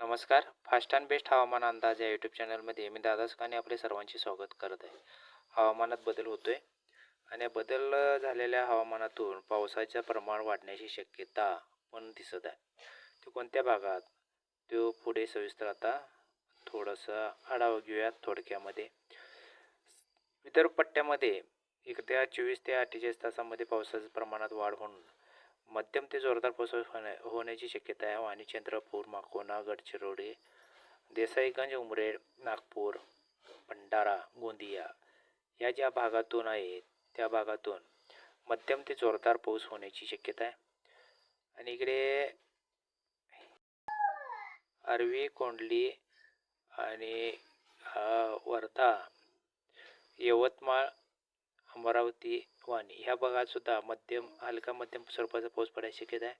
नमस्कार. Fast and best हवामान अंदाज या यूट्यूब चॅनलमध्ये मी दादा सुकाने आपले सर्वांचे स्वागत करत आहे. हवामानात बदल होतोय आणि बदल झालेल्या हवामानातून पावसाचं प्रमाण वाढण्याची शक्यता पण दिसत आहे. ते कोणत्या भागात? तो पुढे सविस्तर आता थोडंसं आढावा घेऊयात थोडक्यामध्ये. विदर्भ पट्ट्यामध्ये येत्या चोवीस ते अठ्ठेचाळीस तासामध्ये पावसाच्या प्रमाणात वाढ होऊन मध्यम ते जोरदार पाऊस होण्या होण्याची शक्यता आहे. वाणी चंद्रपूर माकोना गडचिरोली देसाईगंज उमरेड नागपूर भंडारा गोंदिया या ज्या भागातून आहेत त्या भागातून मध्यम ते जोरदार पाऊस होण्याची शक्यता आहे. आणि इकडे अरवी कोंडली आणि वर्धा यवतमाळ अमरावती वाणी ह्या भागात सुद्धा मध्यम हलका मध्यम स्वरूपाचा पाऊस पडायची शक्यता आहे.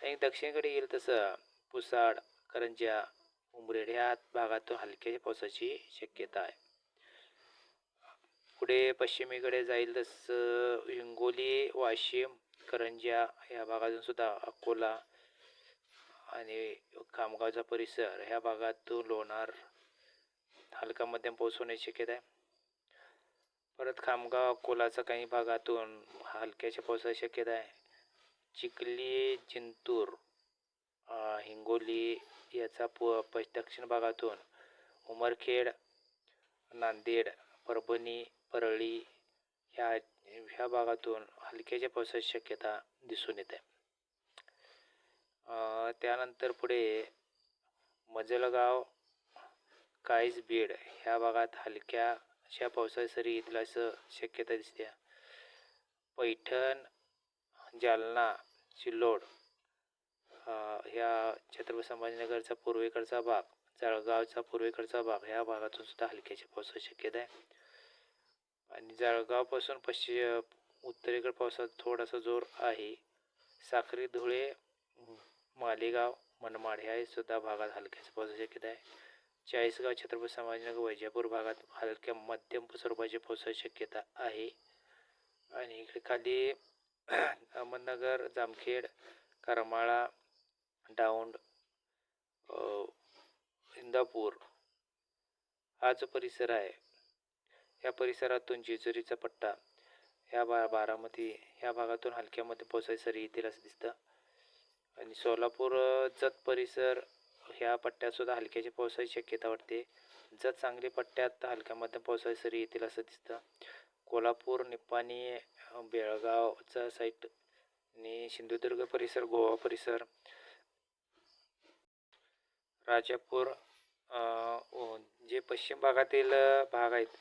आणि दक्षिणेकडे येईल तसं पुसाड करंजा उमरेड ह्या भागातून हलक्या पावसाची शक्यता आहे. पुढे पश्चिमेकडे जाईल तसं हिंगोली वाशिम करंजा ह्या भागातून सुद्धा अकोला आणि खामगावचा परिसर ह्या भागातून लोणार हलका मध्यम पाऊस होण्याची शक्यता आहे. परत खामगाव अकोलाचा काही भागातून हलक्याच्या पावसाची शक्यता आहे. चिखली जिंतूर अ, हिंगोली याचा प प दक्षिण भागातून उमरखेड नांदेड परभणी परळी ह्या ह्या भागातून हलक्याच्या पावसाची शक्यता दिसून येते. अ, त्यानंतर पुढे मजलगाव काईज बीड ह्या भागात हलक्या ह्या पावसाची सरी येतील असं शक्यता दिसते. पैठण जालना सिल्लोड ह्या छत्रपती संभाजीनगरचा पूर्वेकडचा भाग जळगावचा पूर्वेकडचा भाग ह्या भागातून सुद्धा हलक्याच्या पावसाची शक्यता आहे. आणि जळगावपासून पश्चिम उत्तरेकडे पावसाचा थोडासा जोर आहे. साखरी धुळे मालेगाव मनमाड ह्या सुद्धा भागात हलक्याच्या पावसाची शक्यता आहे. चाळीसगाव छत्रपती संभाजीनगर वैजापूर भागात हलक्या मध्यम स्वरूपाची पावसाची शक्यता आहे. आणि इकडे खाली अहमदनगर जामखेड करमाळा डाऊंड इंदापूर हा जो परिसर आहे या परिसरातून जेजुरीचा पट्टा ह्या बा बारामती ह्या भागातून हलक्यामध्ये पावसाची सरी येतील असं दिसतं. आणि सोलापूर जत परिसर ह्या पट्ट्यातसुद्धा हलक्याची पावसाची शक्यता वाटते. जर सांगली पट्ट्यात हलक्यामध्ये पावसाची सरी येतील असं दिसतं. कोल्हापूर निप्पाणी बेळगावचा साईट आणि सिंधुदुर्ग परिसर गोवा परिसर राजापूर जे पश्चिम भागातील भाग आहेत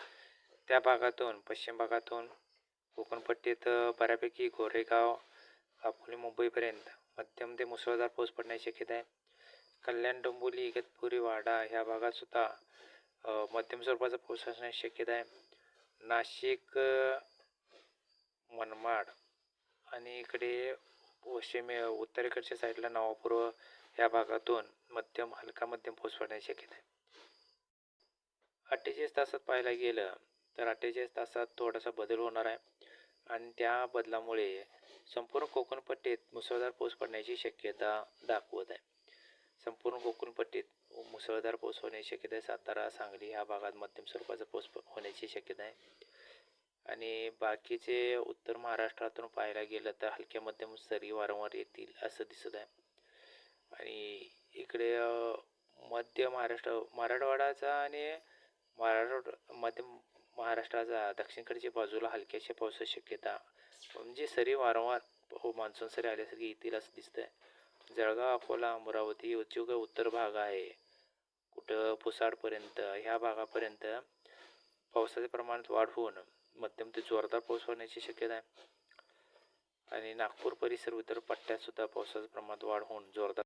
त्या भागातून पश्चिम भागातून कोकणपट्टीत बऱ्यापैकी गोरेगाव अकोले मुंबईपर्यंत मध्यम ते मुसळधार पाऊस पडण्याची शक्यता आहे. कल्याण डोंबिवली इगतपुरी वाडा ह्या भागात सुद्धा मध्यम स्वरूपाचा पाऊस असण्याची शक्यता आहे. नाशिक मनमाड आणि इकडे पश्चिम उत्तरेकडच्या साईडला नवापूर्व ह्या भागातून मध्यम हलका मध्यम पाऊस पडण्याची शक्यता आहे. अठ्ठेचाळीस तासात पाहायला गेलं तर अठ्ठेचाळीस तासात थोडासा बदल होणार आहे आणि त्या बदलामुळे संपूर्ण कोकणपट्टीत मुसळधार पाऊस पडण्याची शक्यता दाखवत आहे. संपूर्ण कोकणपट्टीत मुसळधार पाऊस होण्याची शक्यता आहे. सातारा सांगली ह्या भागात मध्यम स्वरूपाचा पाऊस होण्याची शक्यता आहे. आणि बाकीचे उत्तर महाराष्ट्रातून पाहायला गेलं तर हलक्या मध्यम सरी वारंवार येतील असं दिसत आहे. आणि इकडे मध्य महाराष्ट्र मराठवाडाचा आणि मराठवाडा मध्य महाराष्ट्राचा दक्षिणकडच्या बाजूला हलक्याशा पावसाची शक्यता. म्हणजे सरी वारंवार हो मान्सून सरी आल्यासारखी येतील असं दिसतं आहे जळगाव अकोला अमरावती उद्योग उत्तर भाग आहे. कुठं पुसाडपर्यंत ह्या भागापर्यंत पावसाच्या प्रमाणात वाढ होऊन मध्यम ते जोरदार पाऊस होण्याची शक्यता आहे. आणि नागपूर परिसर विदर्भ पट्ट्यात सुद्धा पावसाचं प्रमाणात वाढ होऊन जोरदार